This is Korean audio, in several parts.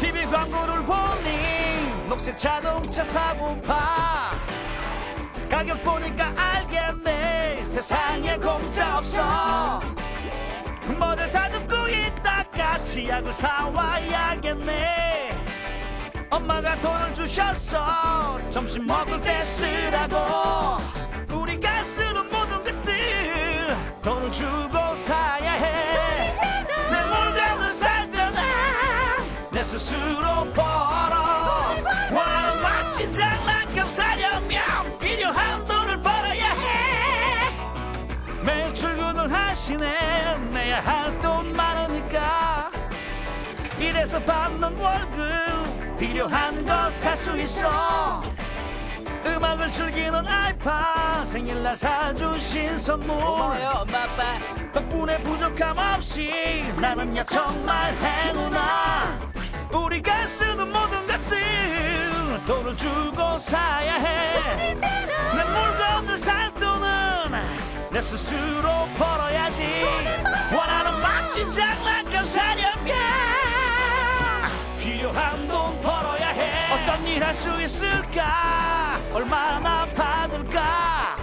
TV 광고를 보니 녹색 자동차 사고파. 가격 보니까 알겠네. 세상에 공짜 없어. 뭐를 다듬고 있다가 치약을 사와야겠네. 엄마가 돈을 주셨어. 점심 먹을 때 쓰라고. 우리가 내 스스로 벌어 원하는 멋진 장난감 사려면 필요한 돈을 벌어야 해. 매일 출근을 하시네. 내야 할 돈 많으니까. 이래서 받는 월급 필요한 거살수 있어. 음악을 즐기는 아이파 생일날 사주신 선물. 고마워요 엄마 아빠. 덕분에 부족함 없이 나는야 정말 행운아 우리가 쓰는 모든 것들 돈을 주고 사야 해 내 물건을 살 돈은 내 스스로 벌어야지. 원하는 멋진 장난감 사려면 필요한 돈 벌어야 해. 어떤 일 할 수 있을까? 얼마나 받을까?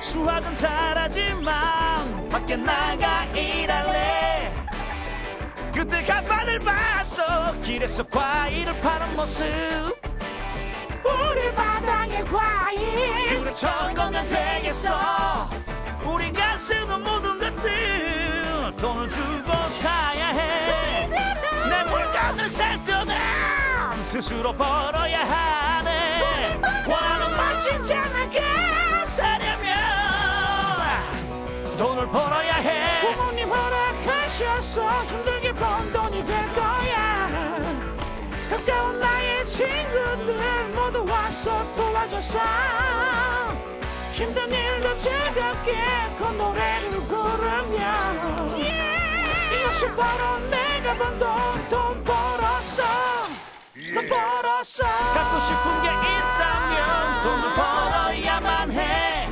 수학은 잘하지만 밖에 나가 간판을 봤어 길에서 과일을 파는 모습. 우리 마당의 과일. 그래 저거면 되겠어 우리가 쓰는 모든 것들 돈을 주고 사야 해내 물건을 살 때는 스스로 벌어야 하네. 원하는 멋진 장난감 사려면 돈을 벌어야 해. 부모님 허락하셔서 힘들게 번 돈이 친구들 모두 와서 도와줘서 힘든 일도 즐겁게 그 노래를 부르며 이것이 바로 내가 번돈돈 벌었어 돈 벌었어 갖고 싶은 게 있다면 돈을 벌어야만 해.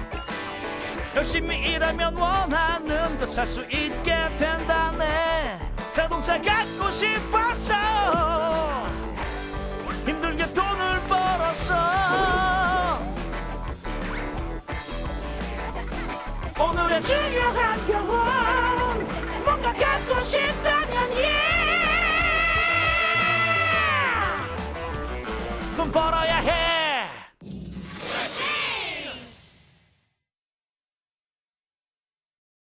열심히 일하면 원하는 것 살 수 있게 된다네. 자동차 갖고 싶어 오늘의 중요한 경험 뭔가 갖고 싶다면 yeah! 돈 벌어야 해